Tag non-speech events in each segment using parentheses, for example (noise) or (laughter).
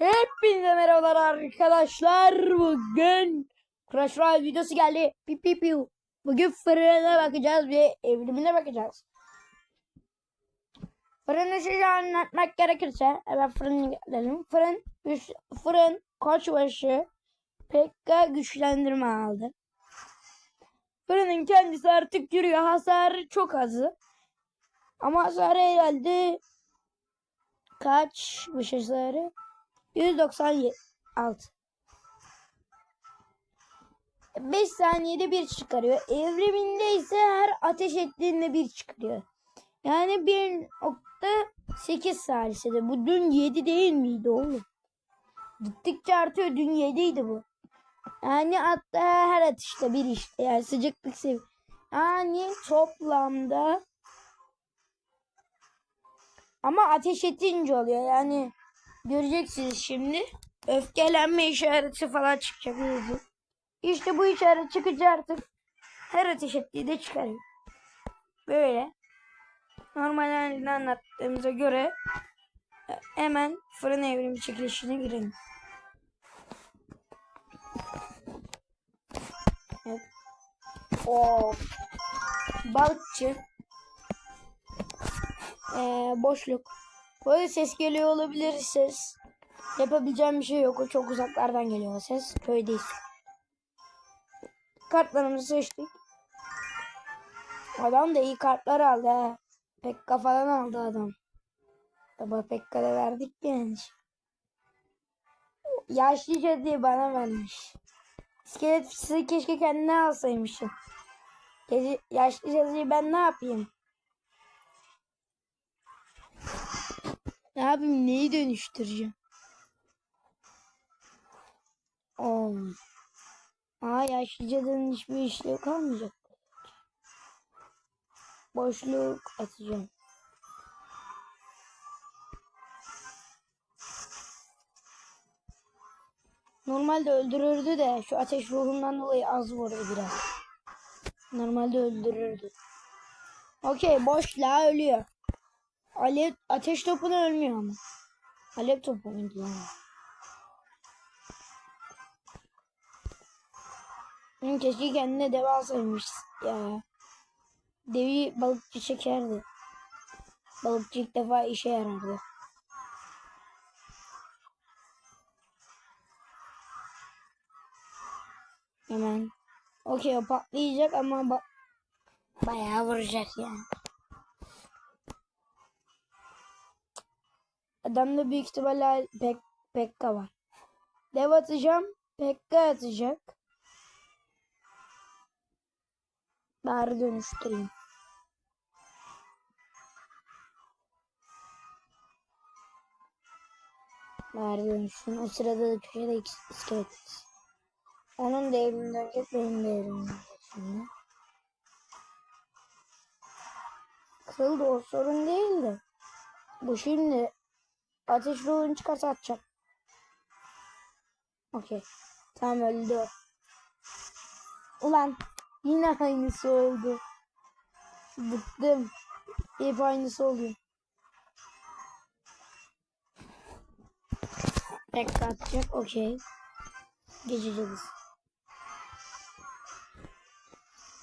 Hepinize merhabalar arkadaşlar. Bugün Crash Royale videosu geldi. Pi pi pi. Bugün fırına bakacağız ve evrimine bakacağız. Fırın işi anlatmak gerekirse hemen fırını gelelim. Fırın, güç, fırın koçbaşı Pekka güçlendirme aldı. Fırının kendisi artık yürüyor. Hasarı çok azı. Ama hasarı herhalde kaçmış hasarı? 196. 5 saniyede bir çıkarıyor. Evriminde ise her ateş ettiğinde bir çıkarıyor. Yani 1.8 saniyede. Bu dün 7 değil miydi oğlum? Gittikçe artıyor. Dün 7 idi bu. Yani hatta her atışta bir işte. Yani sıcaklık sevi. Yani toplamda ama ateş edince oluyor. Yani Göreceksiniz şimdi. Öfkelenme işareti falan çıkacak. hızlı. İşte bu işaret çıkınca artık her ateş ettiği de çıkarıyor. Böyle. Normal halini anlattığımıza göre e, hemen fırın evrimi çekilişine girelim. Evet. Oo. Balıkçı. Ee, boşluk. Böyle ses geliyor olabilir ses. Yapabileceğim bir şey yok. O çok uzaklardan geliyor o ses. Köydeyiz. Kartlarımızı seçtik. Adam da iyi kartlar aldı ha. Pekka falan aldı adam. Baba Pekka da verdik yani. Yaşlı cadıya bana vermiş. İskelet fıçısı keşke kendine alsaymışım. Gece, yaşlı cadıyı ben ne yapayım? Ne yapayım neyi dönüştüreceğim? Oo. Aa yaşlı cadının hiçbir işlevi kalmayacak. Boşluk atacağım. Normalde öldürürdü de şu ateş ruhundan dolayı az vurdu biraz. Normalde öldürürdü. Okey boşluğa ölüyor. Alev ateş topuna ölmüyor ama. Alev topu muydu lan? Hı, keşke kendine dev alsaymış ya. Devi balıkçı çekerdi. Balıkçı ilk defa işe yarardı. Hemen. Okey o patlayacak ama ba bayağı vuracak yani. Adamda büyük ihtimalle pek Pekka var. Dev atacağım. Pekka atacak. Bari dönüştüreyim. Bari dönüşsün. O sırada da köşede iskelet. Onun devrini dönecek. Benim dönecek şimdi. Kırıldı o sorun değil de. Bu şimdi Ateş ruhunu çıkarsa atacak. Okey. Tamam öldü. Ulan yine aynısı oldu. Bıktım. Hep aynısı oluyor. Pekka atacak. Okey. Geçeceğiz.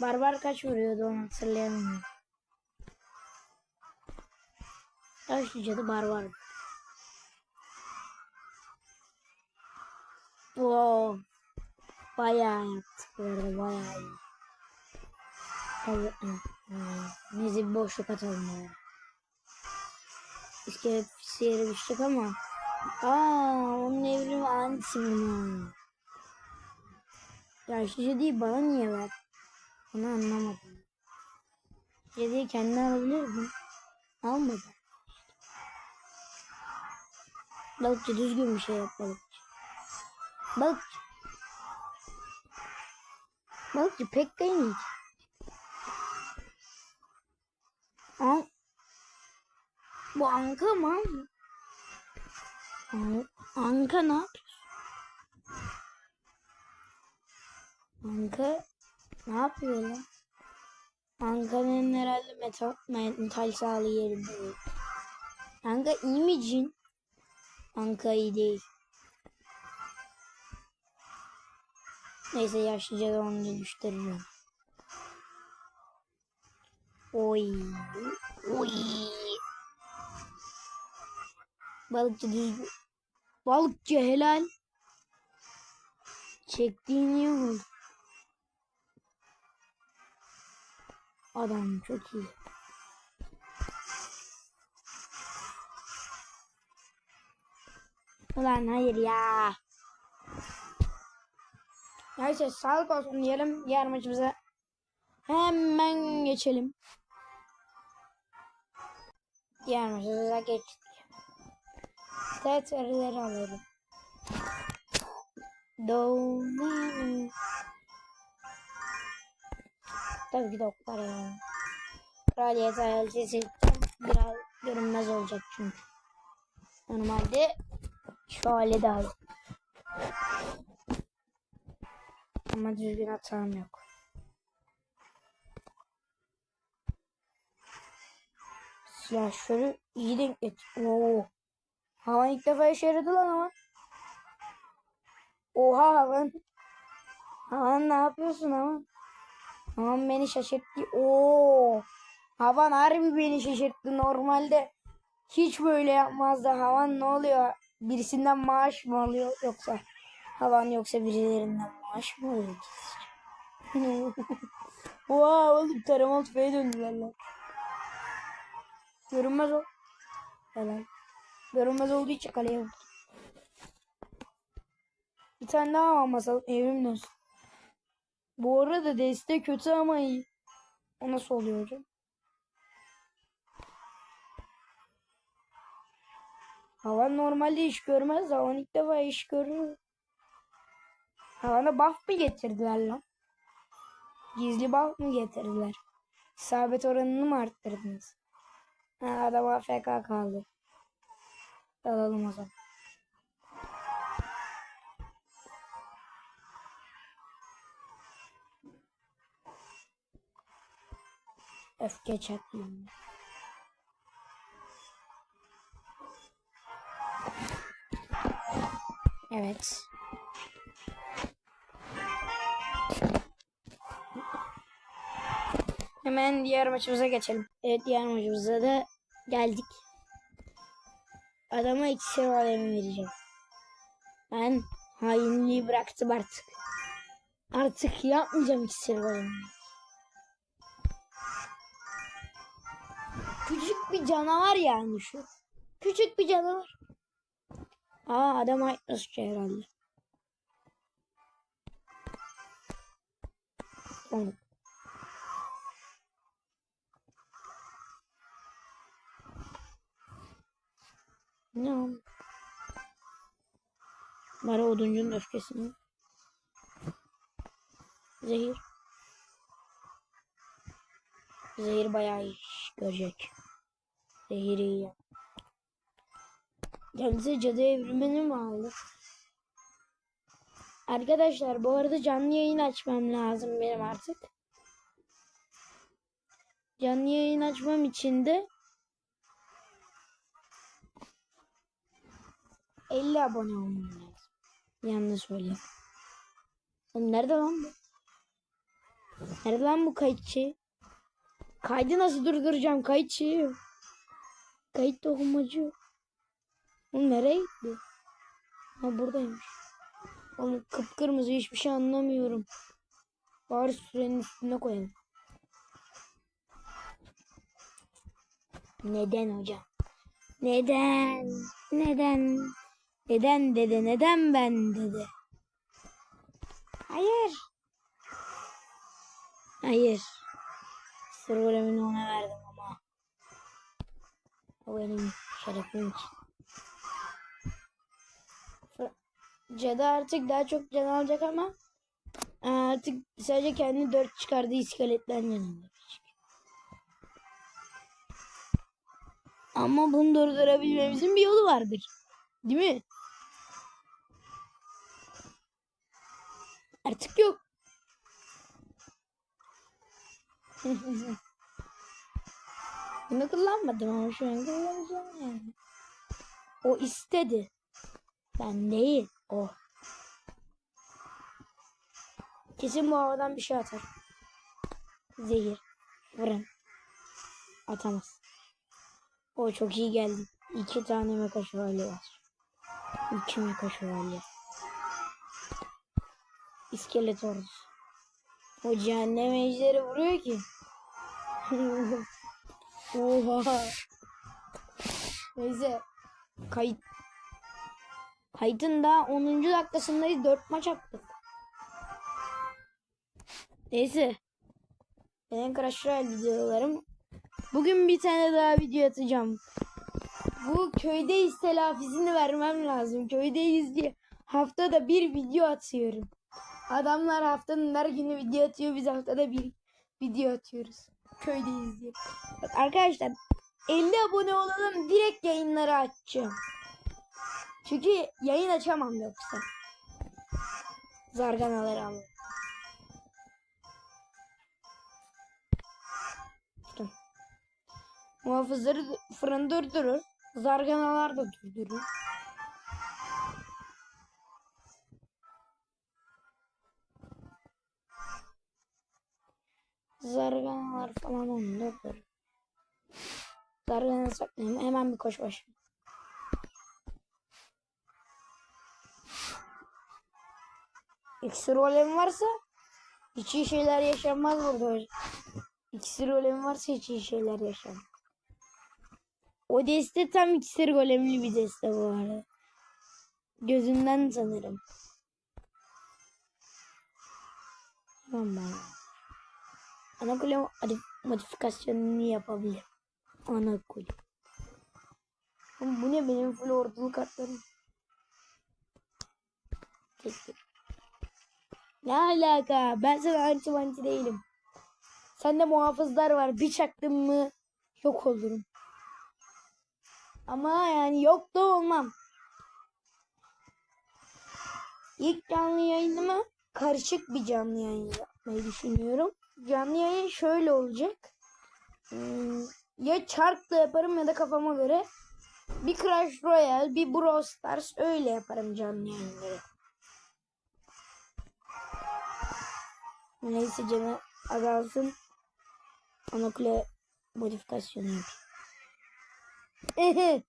Barbar kaç vuruyordu onu hatırlayamıyorum. Kaç cadı barbar. Bayağı yaptık bu arada bayağı iyi. Evet. Neyse bir boşluk atalım ya. İskelet yere düştük ama. Aa, onun evrimi antisi bunu. Ya jediyi bana niye ver? Onu anlamadım. Jediyi kendine alabilir mi? Almadı. Balıkçı düzgün bir şey yap. Balıkçı. Balıkçı pek değil. An Bu anka mı? An anka ne yapıyor? Anka ne yapıyor lan? Anka'nın herhalde metal, metal sağlığı yerinde. Anka iyi mi cin? Anka iyi değil. Neyse yaşlıca da onu dönüştürürüm. Oy. Oy. Balıkçı düz. Balıkçı helal. Çektiğini yumul. Adam çok iyi. Ulan hayır ya. Neyse sağlık olsun diyelim. Diğer maçımıza hemen geçelim. Diğer maçımıza geçtik. Stat verileri alalım. Doğum. Tabii ki de oklar ya. Kraliyet hayalisi biraz görünmez olacak çünkü. Normalde şöyle daha. Ama düzgün hatam yok. Ya şöyle iyi denk et. Oo. Havan ilk defa işe yaradı lan ama. Oha Havan. Havan ne yapıyorsun Havan? Havan beni şaşırttı. Oo. Havan harbi beni şaşırttı. Normalde hiç böyle yapmazdı. Havan ne oluyor? Birisinden maaş mı alıyor yoksa? Havan yoksa birilerinden maaş mı alıyor? Wow (laughs) oğlum taramalı tüfeğe döndüler lan. Görünmez o. Helal. Görünmez olduğu için kaleye vurdu. Bir tane daha var masal evim dönsün. Bu arada deste kötü ama iyi. O nasıl oluyor hocam? Havan normalde iş görmez. Havan ilk defa iş görür. Havana buff mı getirdiler lan? Gizli buff mı getirdiler? İsabet oranını mı arttırdınız? Ha, adam AFK kaldı. Alalım o zaman. Öfke çakayım. Evet. Hemen diğer maçımıza geçelim. Evet diğer maçımıza da geldik. Adama iksir alemi vereceğim. Ben hainliği bıraktım artık. Artık yapmayacağım iksir alemi. Küçük bir canavar yani şu. Küçük bir canavar. Aa adam Hypnos'cu herhalde. Tamam. Ne o? Bari oduncunun öfkesini. Zehir. Zehir bayağı iş görecek. Zehir iyi ya. Kendisi cadı evrimini mi aldı? Arkadaşlar bu arada canlı yayın açmam lazım benim artık. Canlı yayın açmam için de 50 abone olmam lazım. Yanlış söyleyeyim. Oğlum nerede lan bu? Nerede lan bu kayıtçı? Kaydı nasıl durduracağım kayıtçı? Kayıt dokunmacı. Oğlum nereye gitti? Ha buradaymış. Oğlum kıpkırmızı hiçbir şey anlamıyorum. Bari sürenin üstüne koyalım. Neden hocam? Neden? Neden? Neden dede? Neden ben dede? Hayır. Hayır. Sır golemini ona verdim ama. O benim şerefim için. Cadı artık daha çok can alacak ama e, artık sadece kendi dört çıkardığı iskeletler yanında. Ama bunu durdurabilmemizin bir yolu vardır. Değil mi? Artık yok. (laughs) Bunu kullanmadım ama şu an kullanacağım yani. O istedi. Ben değil. O. Kesin bu havadan bir şey atar. Zehir. Fırın. Atamaz. O çok iyi geldi. İki tane meka var. İki meka şövalye. İskelet ordusu. O cehennem ejderi vuruyor ki. (laughs) Oha. Neyse. Kayıt. Kayıtın da 10. dakikasındayız. 4 maç attık. Neyse. Benim Crash Royale videolarım. Bugün bir tane daha video atacağım. Bu köydeyiz telafisini vermem lazım. Köydeyiz diye haftada bir video atıyorum. Adamlar haftanın her günü video atıyor. Biz haftada bir video atıyoruz. Köydeyiz diye. Bak arkadaşlar 50 abone olalım direkt yayınları açacağım. Çünkü yayın açamam yoksa. Zarganaları alın. Muhafızları fırın durdurur. Zarganalar da durdurur. Zarganalar falan onu durdurur. Zargana saklayayım. Hemen bir koş başım. İksir rolem varsa hiç iyi şeyler yaşanmaz burada. İksir rolem varsa hiç iyi şeyler yaşanmaz. O deste tam iksir golemli bir deste bu arada. Gözünden sanırım. Tamam. Ana mod- modifikasyonunu yapabilirim. Ana kule. Oğlum bu ne benim full ordulu kartlarım. Kesin. Ne alaka? Ben sana anti manti değilim. Sende muhafızlar var. Bir çaktım mı yok olurum. Ama yani yok da olmam. İlk canlı yayınımı karışık bir canlı yayın yapmayı düşünüyorum. Canlı yayın şöyle olacak. Hmm, ya çarkla yaparım ya da kafama göre. Bir Crash Royale, bir Brawl Stars öyle yaparım canlı yayınları. Neyse canı azalsın. Ana kule modifikasyonu yapayım. (laughs)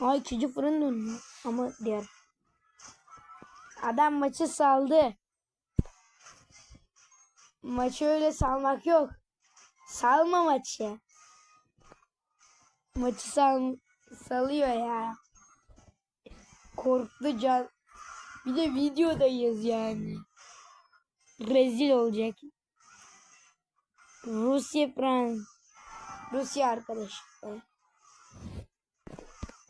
Ay ikinci fırın dönüyor. Ama diğer. Adam maçı saldı. Maçı öyle salmak yok. Salma maçı. Maçı sal salıyor ya. Korktu can. Bir de videodayız yani. Rezil olacak. Rusya Frans. Rusya arkadaşlar.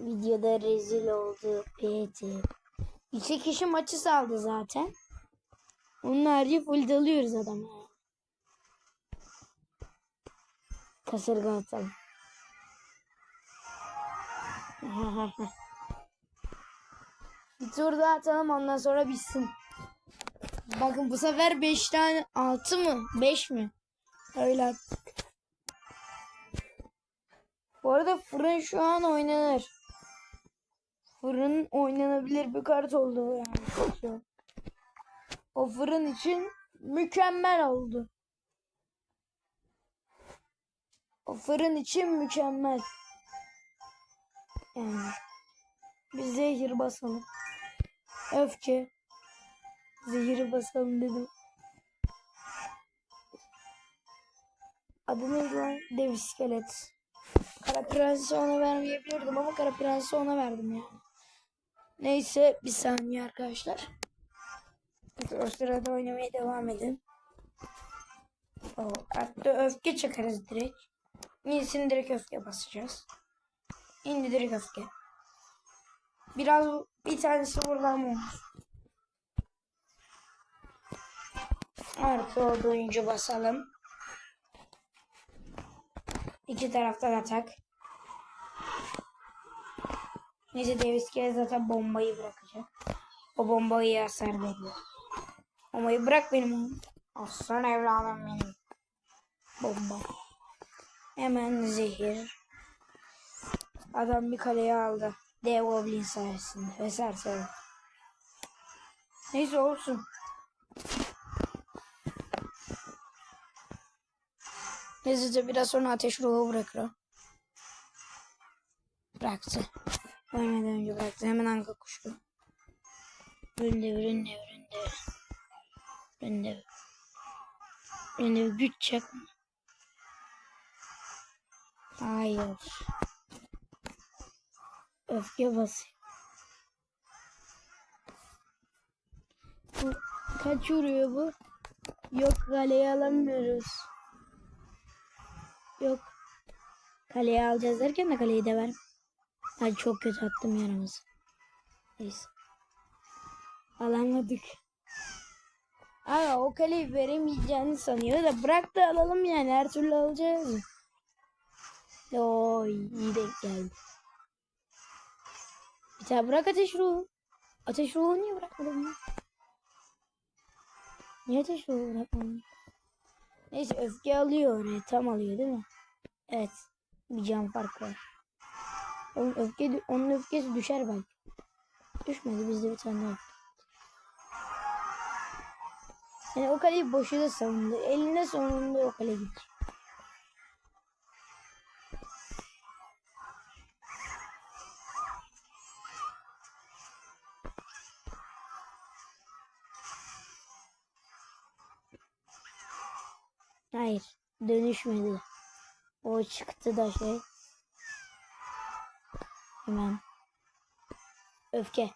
Videoda rezil oldu. PT. İki kişi maçı saldı zaten. Onun harici full dalıyoruz adama. Kasırga atalım. (laughs) Bir tur daha atalım ondan sonra bitsin. Bakın bu sefer 5 tane 6 mı? 5 mi? Öyle attık. Bu arada fırın şu an oynanır. Fırın oynanabilir bir kart oldu yani. An. O fırın için mükemmel oldu. O fırın için mükemmel. Yani. Bir zehir basalım. Öfke. Zehiri basalım dedim. Adı neydi lan? Dev iskelet. Kara Prens'i ona vermeyebilirdim ama Kara Prens'i ona verdim yani. Neyse bir saniye arkadaşlar. O sırada oynamaya devam edin. O, hatta öfke çakarız direkt. İyisini direkt öfke basacağız. Şimdi direkt öfke. Biraz bir tanesi buradan olmuş. Artı oldu oyuncu basalım. İki taraftan atak. Neyse Davis Kere zaten bombayı bırakacak. O bombayı hasar veriyor. Bombayı bırak benim. Aslan evladım benim. Bomba. Hemen zehir. Adam bir kaleye aldı. Dev Goblin sayesinde. Vesaire sayesinde. Neyse olsun. Hızlıca biraz sonra ateş ruhu bırakır. Bıraktı. Ölmeden önce bıraktı. Hemen anka kuşu. Üründe, üründe, üründe. Üründe. Üründe güç çek. Hayır. Öfke basıyor. Bu kaç vuruyor bu? Yok kaleye alamıyoruz. Yok. Kaleye alacağız derken de kaleyi de ver. Ay çok kötü attım yaramızı. Neyse. Alamadık. Aa o kaleyi veremeyeceğini sanıyor da bırak da alalım yani her türlü alacağız. Oy iyi denk geldi. Bir tane bırak ateş ruhu. Ateş ruhu niye bırakmadın ya? Niye ateş ruhu bırakmadın? Neyse öfke alıyor. Tam alıyor değil mi? Evet. Bir can farkı var. Onun, öfke, onun öfkesi düşer belki. Düşmedi. Bizde bir tane daha. Yani o kaleyi boşuna savundu. Eline sonunda o kale gitti. Hayır. Dönüşmedi. O çıktı da şey. Hemen. Öfke.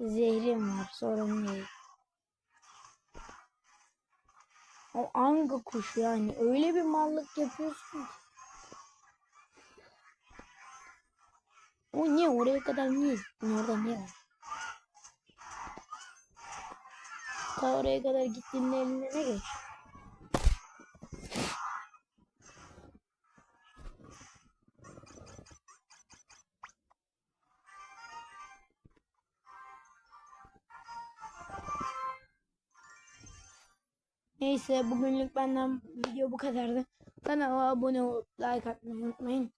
Zehrim var. Sorun değil. O anga kuş yani. Öyle bir mallık yapıyorsun ki. O niye oraya kadar niye? Orada niye var? Ta oraya kadar gittiğinde eline ne geç? Neyse bugünlük benden video bu kadardı. Kanala abone olup like atmayı unutmayın.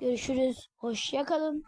Görüşürüz. Hoşça kalın.